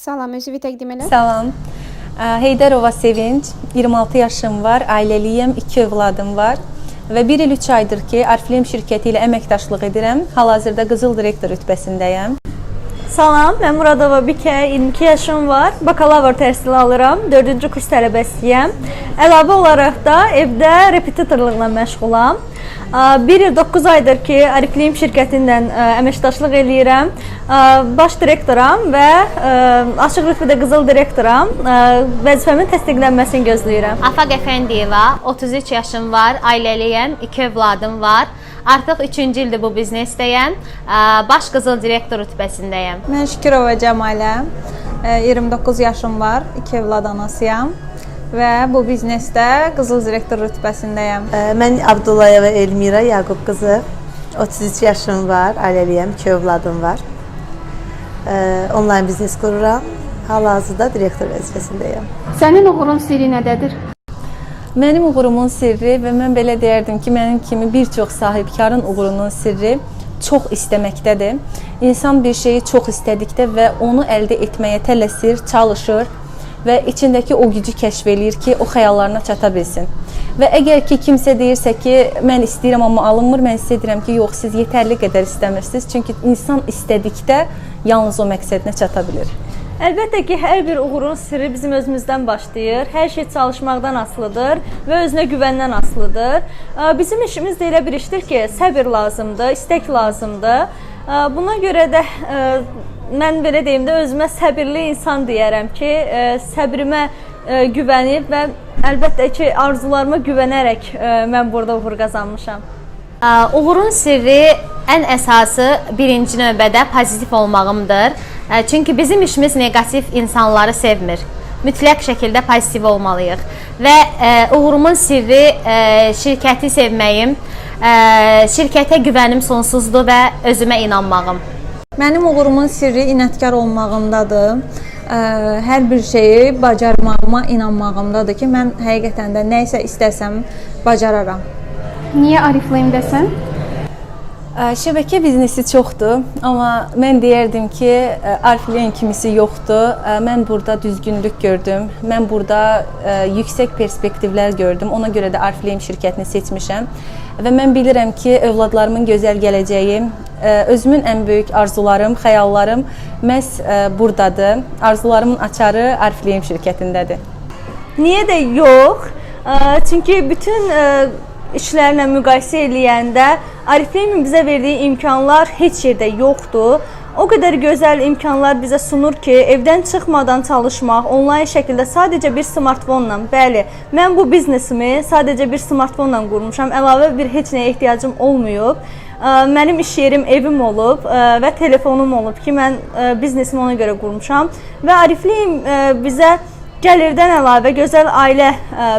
Salam, özünü təqdim elə. Salam. Ə, Heydərova Sevinç, 26 yaşım var, ailəliyəm, 2 övladım var və 1 il 3 aydır ki, Arflem şirkəti ilə edirəm. Hal-hazırda qızıl direktor rütbəsindəyəm. Salam, mən Muradova Bikə, 22 yaşım var. Bakalavr təhsili alıram, 4-cü kurs tələbəsiyəm. Əlavə olaraq da evdə repetitorluqla məşğulam. 1 il 9 aydır ki, Arifliyim şirkətindən əməkdaşlıq eləyirəm. Baş direktoram və açıq rütbədə qızıl direktoram. Vəzifəmin təsdiqlənməsini gözləyirəm. Afaq Əfəndiyeva, 33 yaşım var, ailəliyəm, 2 övladım var. Artıq 3-cü ildir bu biznesdəyəm. Baş qızıl direktor rütbəsindəyəm. Mən Şükürova Cəmalə, e, 29 yaşım var, 2 övlad anasıyam və bu biznesdə qızıl direktor rütbəsindəyəm. Mən Abdullayeva Elmira Yaqub qızı. 33 yaşım var, ailəliyəm, 2 övladım var. Onlayn biznes qururam. Hal-hazırda direktor vəzifəsindəyəm. Sənin uğurun sirri nədədir? Mənim uğurumun sirri və mən belə deyərdim ki, mənim kimi bir çox sahibkarın uğurunun sirri çox istəməkdədir. İnsan bir şeyi çox istədikdə və onu əldə etməyə tələsir, çalışır və içindəki o gücü kəşf eləyir ki, o xəyallarına çata bilsin. Və əgər ki kimsə deyirsə ki, mən istəyirəm amma alınmır, mən sizə deyirəm ki, yox, siz yetərli qədər istəmirsiniz. Çünki insan istədikdə yalnız o məqsədinə çata bilir. Əlbəttə ki, hər bir uğurun sirri bizim özümüzdən başlayır. Hər şey çalışmaqdan asılıdır və özünə güvəndən asılıdır. Bizim işimiz də elə bir işdir ki, səbir lazımdır, istək lazımdır. Buna görə də mən belə deyim də özümə səbirli insan deyərəm ki, səbrimə güvənib və əlbəttə ki, arzularıma güvənərək mən burada uğur qazanmışam. Uğurun sirri ən əsası birinci növbədə pozitiv olmağımdır. Ə, Çünki bizim işimiz neqativ insanları sevmir. Mütləq şəkildə pozitiv olmalıyıq. Və ə, uğurumun sirri ə, şirkəti sevməyim, ə, şirkətə güvənim sonsuzdur və özümə inanmağım. Mənim uğurumun sirri inadkar olmağımdadır. Ə, Hər bir şeyi bacarmağıma inanmağımdadır ki, mən həqiqətən də nə isə istəsəm bacararam. Niyə Ariflame-dəsən? Ə, Şəbəkə biznesi çoxdur, amma mən deyərdim ki, ə, Arflen kimisi yoxdur. Ə, Mən burada düzgünlük gördüm. Mən burada ə, yüksək perspektivlər gördüm. Ona görə də Arflem şirkətini seçmişəm və mən bilirəm ki, övladlarımın gözəl gələcəyi, özümün ən böyük arzularım, xəyallarım məhz burdadır. Arzularımın açarı Arflem şirkətindədir. Niyə də yox? Çünki bütün işlərlə müqayisə eləyəndə Ariflemin bizə verdiyi imkanlar heç yerdə yoxdur. O qədər gözəl imkanlar bizə sunur ki, evdən çıxmadan çalışmaq, onlayn şəkildə sadəcə bir smartfonla, bəli, mən bu biznesimi sadəcə bir smartfonla qurmuşam. Əlavə bir heç nəyə ehtiyacım olmayıb. Mənim iş yerim evim olub və telefonum olub ki, mən biznesimi ona görə qurmuşam və Arifliyim bizə Gəlirdən əlavə gözəl ailə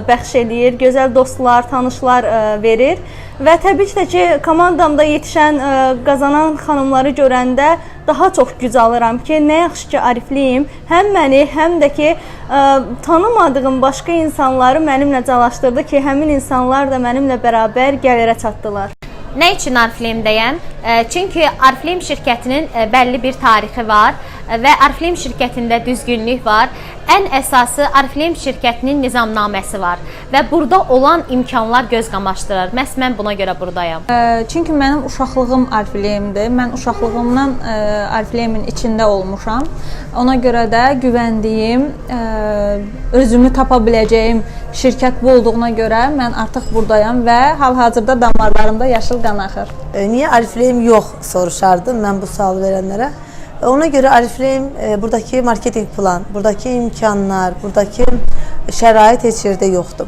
bəxş eləyir, gözəl dostlar, tanışlar verir və təbii ki, ki, komandamda yetişən ə, qazanan xanımları görəndə daha çox güc alıram ki, nə yaxşı ki, Arifliyim, həm məni, həm də ki, ə, tanımadığım başqa insanları mənimlə calaşdırdı ki, həmin insanlar da mənimlə bərabər gəlirə çatdılar. Nə üçün Arflimdəyəm? Ə, Çünki Arflim şirkətinin bəlli bir tarixi var və Arflim şirkətində düzgünlük var. Ən əsası Arflim şirkətinin nizamnaməsi var və burada olan imkanlar göz qamaşdırır. Məhz mən buna görə burdayam. Ə, Çünki mənim uşaqlığım Arifleyimdir. Mən uşaqlığımdan ə, Arifleyimin içində olmuşam. Ona görə də güvəndiyim, ə, özümü tapa biləcəyim şirkət bu olduğuna görə mən artıq burdayam və hal-hazırda damarlarımda yaşıl qan axır. Ə, Niyə Ariflame yox soruşardım mən bu sualı verənlərə. Ona görə Ariflame buradakı marketinq plan, buradakı imkanlar, buradakı şərait heç yerdə yoxdur.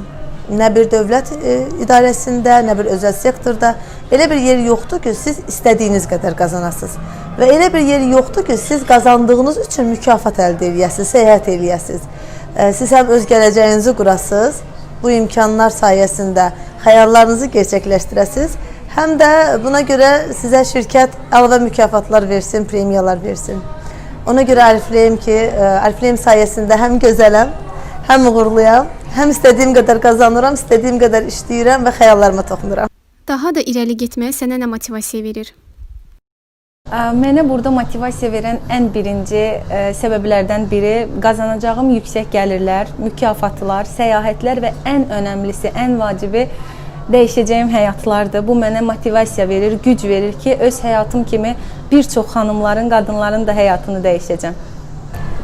Nə bir dövlət e, idarəsində, nə bir özəl sektorda elə bir yer yoxdur ki, siz istədiyiniz qədər qazanasınız. Və elə bir yer yoxdur ki, siz qazandığınız üçün mükafat əldə edəsiniz, səyahət edəsiniz. E, Siz həm öz gələcəyinizi qurasınız, bu imkanlar sayəsində xəyallarınızı gerçəkləşdirəsiniz. Həm də buna görə sizə şirkət əlavə mükafatlar versin, premiyalar versin. Ona görə Arifleyim ki, e, Arifleyim sayəsində həm gözələm, həm uğurluyam, həm istədiyim qədər qazanıram, istədiyim qədər işləyirəm və xəyallarıma toxunuram. Daha da irəli getməyə sənə nə motivasiya verir? Ə, Mənə burada motivasiya verən ən birinci ə, səbəblərdən biri qazanacağım yüksək gəlirlər, mükafatlar, səyahətlər və ən önəmlisi, ən vacibi dəyişəcəyim həyatlardır. Bu mənə motivasiya verir, güc verir ki, öz həyatım kimi bir çox xanımların, qadınların da həyatını dəyişəcəm.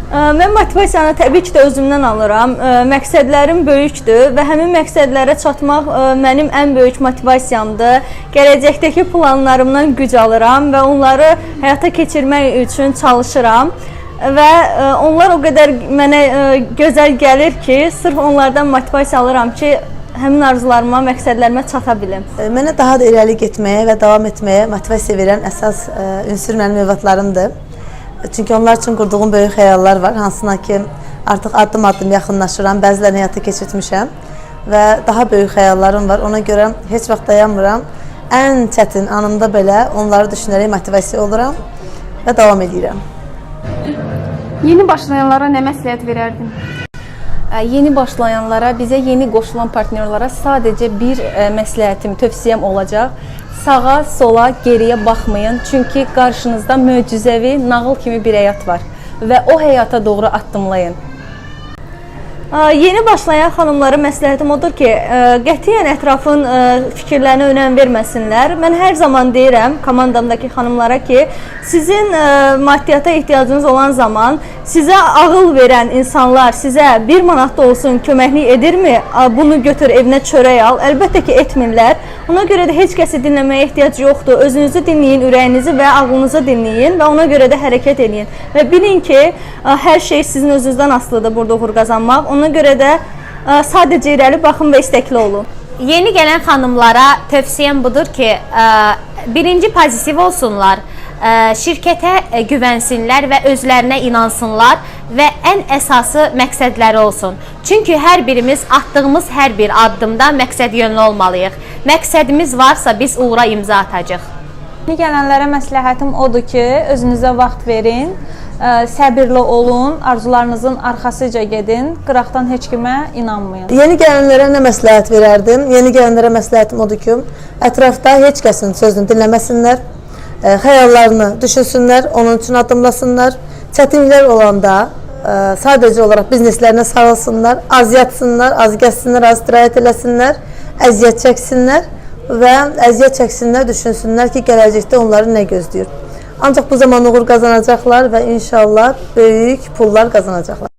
Mən motivasiyanı təbii ki də özümdən alıram. Məqsədlərim böyükdür və həmin məqsədlərə çatmaq mənim ən böyük motivasiyamdır. Gələcəkdəki planlarımdan güc alıram və onları həyata keçirmək üçün çalışıram. Və onlar o qədər mənə gözəl gəlir ki, sırf onlardan motivasiya alıram ki, həmin arzularıma, məqsədlərimə çata bilim. E, Mənə daha da irəli getməyə və davam etməyə motivasiya verən əsas ə, ünsur mənim övladlarımdır. Çünki onlar üçün qurduğum böyük xəyallar var, hansına ki artıq addım-addım yaxınlaşıram, bəzilərini həyata keçirtmişəm və daha böyük xəyallarım var. Ona görə heç vaxt dayanmıram. Ən çətin anımda belə onları düşünərək motivasiya oluram və davam edirəm. Yeni başlayanlara nə məsləhət verərdin? Ə, Yeni başlayanlara, bizə yeni qoşulan partnyorlara sadəcə bir ə, məsləhətim, tövsiyəm olacaq. Sağa, sola, geriyə baxmayın, çünki qarşınızda möcüzəvi, nağıl kimi bir həyat var və o həyata doğru addımlayın. Yeni başlayan xanımlara məsləhətim odur ki, ə, qətiyyən ətrafın ə, fikirlərinə önəm verməsinlər. Mən hər zaman deyirəm komandamdakı xanımlara ki, sizin ə, maddiyyata ehtiyacınız olan zaman sizə ağıl verən insanlar sizə 1 manat da olsun köməklik edirmi? Bunu götür evinə çörək al. Əlbəttə ki, etmirlər. Ona görə də heç kəsi dinləməyə ehtiyac yoxdur. Özünüzü dinləyin, ürəyinizi və ağlınızı dinləyin və ona görə də hərəkət edin. Və bilin ki, hər şey sizin özünüzdən asılıdır burada uğur qazanmaq. Ona görə də sadəcə irəli baxın və istəkli olun. Yeni gələn xanımlara tövsiyəm budur ki, birinci pozitiv olsunlar. Ə, Şirkətə ə, güvənsinlər və özlərinə inansınlar və ən əsası məqsədləri olsun. Çünki hər birimiz atdığımız hər bir addımda məqsəd yönlü olmalıyıq. Məqsədimiz varsa biz uğura imza atacağıq. Yeni gələnlərə məsləhətim odur ki, özünüzə vaxt verin, ə, səbirli olun, arzularınızın arxasıca gedin, qıraqdan heç kimə inanmayın. Yeni gələnlərə nə məsləhət verərdim? Yeni gələnlərə məsləhətim odur ki, ətrafda heç kəsin sözünü dinləməsinlər, ə, xəyallarını düşünsünlər, onun üçün addımlasınlar. Çətinliklər olanda ə, sadəcə olaraq bizneslərinə sarılsınlar, az yatsınlar, az gəzsinlər, az istirahət eləsinlər, əziyyət çəksinlər və əziyyət çəksinlər, düşünsünlər ki, gələcəkdə onları nə gözləyir. Ancaq bu zaman uğur qazanacaqlar və inşallah böyük pullar qazanacaqlar.